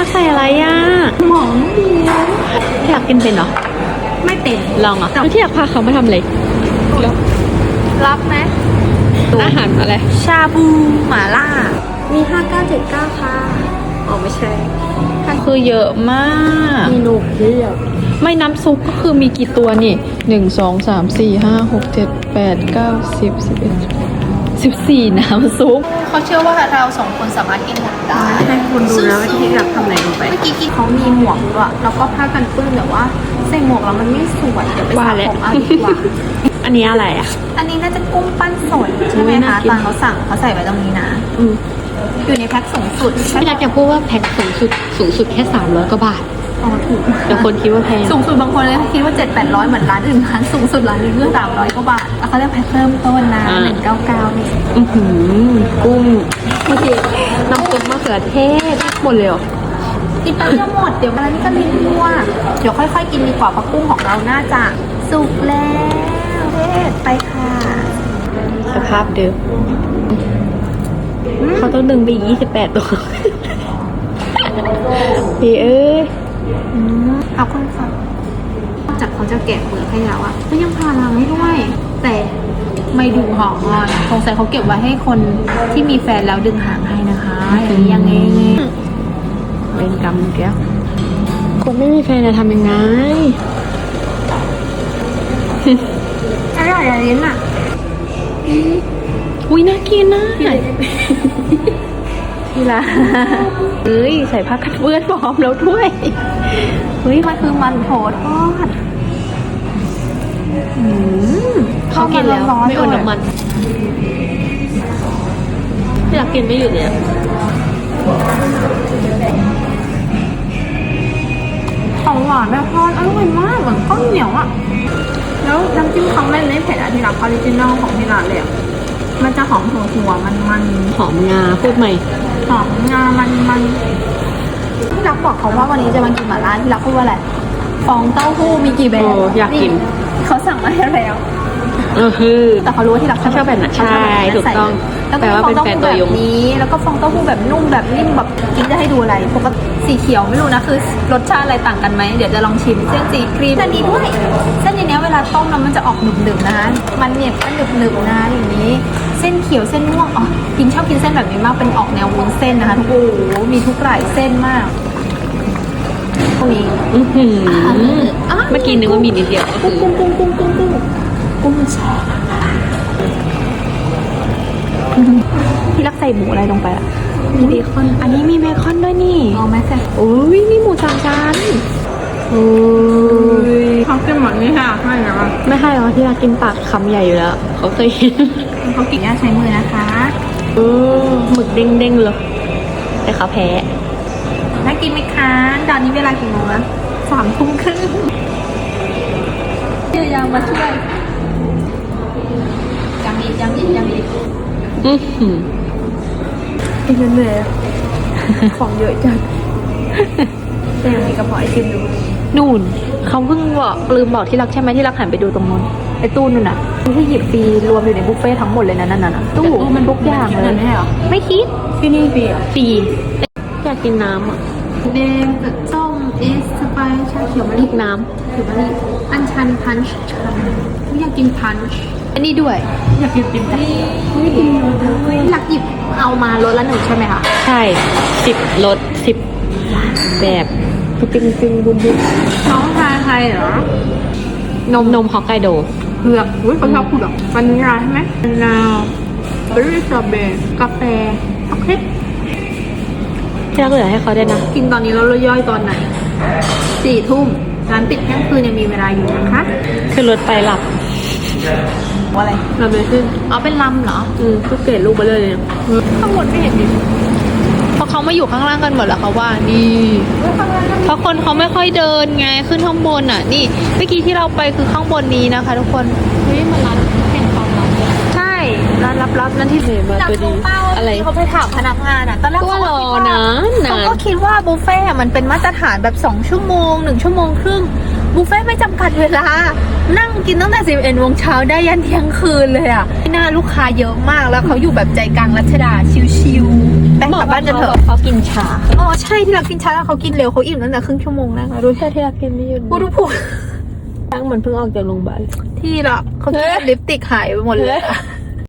รักใส่อะไรอะหมองเดียวที่รักกินเป็นเหรอ ไม่เป็นลองอะแล้วที่อยากพาเขามาทำอะไรรับไหมอาหารอะไร ชาบูหม่าล่า มี 5979 ค่ะ อ๋อ ไม่ใช่ คือเยอะมาก มีนูเพียบไม่น้ำซุปก็คือมีกี่ตัวนี่หนึ่งสองสามสี่ห้าหกเจ็ดแปดเก้าสิบสิบเอ็ดสิบสี่น้ำซุป เขาเชื่อว่าเราสองคนสามารถกินหมดได้ให้ คุณดูนะว่าที่รักทำอะไรลงไปเมื่อกี้กินเขามีหมวกด้วยแล้วก็ผ้ากันเปื้อนแต่ว่าใส่หมวกแล้วมันไม่สวยเดี๋ยวไปสว่าระแล้วผมเอาดีกว่าอันนี้อะไรอะ อันนี้น่าจะกุ้งปั้นสดใช่ไหมอุ๊ยน่าคะกินตอนเขาสั่งเขาใส่ไว้ตรงนี้นะอืมอยู่ในแพ็คสูงสุดพี่รักอยากพูดว่าแพ็คสูงสุดสูงสุดแค่สามร้อยกว่าบาทอ๋อถูกแต่คนคิดว่าแพงสูงสุดบางคนเลยคิดว่า7 8 0 0เหมือนร้านอื่นร้านสูงสุดร้านอื่นคือ300กว่าบาทแล้วเขาเรียกแพ็คเริ่มต้นนะอ่าหนึ่งเก้าเก้านี่อือหือกุ้งน้ำ ซุปมะเขือเทศหมดเลยเหรอกินไปจะหมด เดี๋ยวร้านนี้ก็ลิ้นรัว เดี๋ยวค่อยๆ กินดีกว่าเพราะกุ้งของเราน่าจะสุกแล้วเทศไปค่ะ สภาพเดิมเขาต้องดึงไปอีกยี่สิบแปดตัวพี่เอ้ยขอบคุณค่ะ อกจากเขาจะแกะเปลือกให้แล้วอะก็ยังพาเราให้ด้วย แต่ไม่ดูหอมอ่อนสงสัยเขาเก็บไว้ให้คนที่มีแฟนแล้วดึงหางให้นะคะอย่างนี้ยังไงเป็นกรรมแก้วคนไม่มีแฟนจะทำยังไงอร่อยอะลิ้นอะอุ้ยน่ากินนะทีละเอ้ย ใส่ผ้ากันเปื้อนพร้อมแล้วด้วย เฮ้ยมันคือมันโถทอดเขากินแล้วร้อนๆไม่อดน้ำมันที่รักกินไม่หยุดเลยอะของหวานแบบทอดอร่อยมากเหมือนข้าวเหนียวอะแล้วน้ำจิ้มเขาไม่ไม่เผ็ดอะที่รักออริจินอลของที่ร้านเลยอะมันจะหอมหัวหัวมันมันหอมงาพูดใหม่หอมงามันมันที่ รักบอกเขาว่าวันนี้จะมากินหม่าล่าที่รักพูดว่าอะไรฟองเต้าหู้มีกี่แบบโอ้อยากกิน เขาสั่งมาให้แล้ว เออคือแต่เขารู้ว่าที่รักเขาชอบแบบนั้นเขาชอบแบบนั้นใช่ถูกต้องใส่เลยแปลว่าเป็นแฟนตัวยงแล้วก็มีฟองเต้าหู้แบบนี้ แล้วก็ฟองเต้าหู้แบบนุ่มแบบนิ่มแบบกินจะให้ดูอะไรปกติสีเขียวไม่รู้นะคือรสชาติอะไรต่างกันไหมเดี๋ยวจะลองชิมเส้นสีครีมเส้นนี้ด้วยเส้นอย่างเนี้ยเวลาต้มแล้วมันจะออกหนึบๆนะคะมันเนี่ยก็หนึบๆนะอย่างนี้เส้นเขียวเส้นม่วงอ๋อพิงชอบกินเส้นแบบนี้มากเป็นออกแนววุ้นเส้นนะคะทุกโอ้โหมีทุกหลายเส้นมาก มีอื้อหืออะเมื่อกี้นึกว่ามีนิดเดียวก็กุ้งคือกุ้งกุ้งกุ้งกุ้งกุ้งกุ้งแช่ที่รักใส่หมูอะไรลงไปอะมีเบคอน อันนี้มีเบคอนด้วยนี่เอาไหมแซ่โอ้ยมีหมูสามชั้นโอ้ยเขากินหมดนี่ค่ะให้นะว่าไม่ให้หรอกที่รักกินปากคำใหญ่อยู่แล้วเขาเคยเห็นเขากินยาใช้มือนะคะเออหมึกเด้งๆเลยแต่เขาแพ้ น่ากินไหมคะตอนนี้เวลากี่โมงแล้วสามทุ่มครึ่งเดี๋ยวยางมาช่วยยังอีกยังอีกยังอีกอื้อหือกินจนเหนื่อยอะของเยอะจังแต่ยังมีกระเพาะไอติมอยู่นู่นเขาเพิ่งบอกลืมบอกที่รักใช่ไหมที่รักหันไปดูตรงนู้นไอ้ตู้นู่นน่ะที่หยิบฟรีรวมอยู่ในบุฟเฟ่ทั้งหมดเลยนะนั่นน่ะตู้มันทุกอย่างเลยไม่เหรอไม่คิดที่นี่ฟรีเหรอฟรี อยากกินน้ำอะแดงส้มเอสสไปร์ชาเขียวมะพริลิกน้เขียวมะลิอันชันพันช์ชันไม่อยากกินพันช์ำอันนี้ด้วย อยากกินติมแต่ไม่กินหลักหยิบเอามารถละหนึ่งใช่ไหมคะใช่สิบรสสิบแบบตึงตึงบุญบุญน้องชายใครเหรอนมนมฮอกไกโดเผือกอุ้ยเขาชอบเผือกวานิลาใช่ไหมวานิลาเบอร์รี่สตรอเบอร์รี่กาแฟโอเคที่ รักเหลือให้เขาได้วยนะ กินตอนนี้แล้วเราย่อยตอนไหนสี่ทุ่มร้านปิดเที่ยงคืนยังมีเวลาอยู่นะคะคือรถไปหลับว่าอะไรเราเลยขึ้นอ๋อเป็นลำเหรอ อืมก็เกรดลูกไปเลยเนี่ยข้างบนไม่เห็นดิเพราะเขามาอยู่ข้างล่างกันหมดแล้วเขาว่านี่เพราะคนเขาไม่ค่อยเดินไงขึ้นข้างบนอะ นี่เมื่อกี้ที่เราไปคือข้างบนนี้นะคะ ทุกคนเฮ้ยมาร้านแข่งความลับเนี่ย ใช่ ร้านลับๆนั่นที่เห็นมาตัวดีอะไรที่เขาไปถามพนักงานอะตอนแรกก็เขารก็อคิดว่านะนาเขานก็คิดว่าบุฟเฟ่ต์อะมันเป็นมาตรฐานแบบ2ชั่วโมง1ชั่วโมงครึ่งบุฟเฟ่ต์ไม่จำกัดเวลา นั่งกินตั้งแต่สิบเอ็ดโมงเช้าได้ยันเที่ยงคืนเลยอะที่หน้าลูกค้าเยอะมากแล้วเขาอยู่แบบใจกลางรัชดาชิวๆไปกลับบ้านกันเถอะเขากินชาอ๋อใช่ที่เรากินช้าแล้วเขากินเร็วเขาอิ่มตั้งแต่ครึ่งชั่วโมงแล้วรู้แค่ที่เราพิมพ์ไม่หยุดพูดทุกพูดตั้งเหมือนเพิ่งออกจากโรงพยาบาลที่เราเขากินลิปสติกหายไปหมดเลยอะ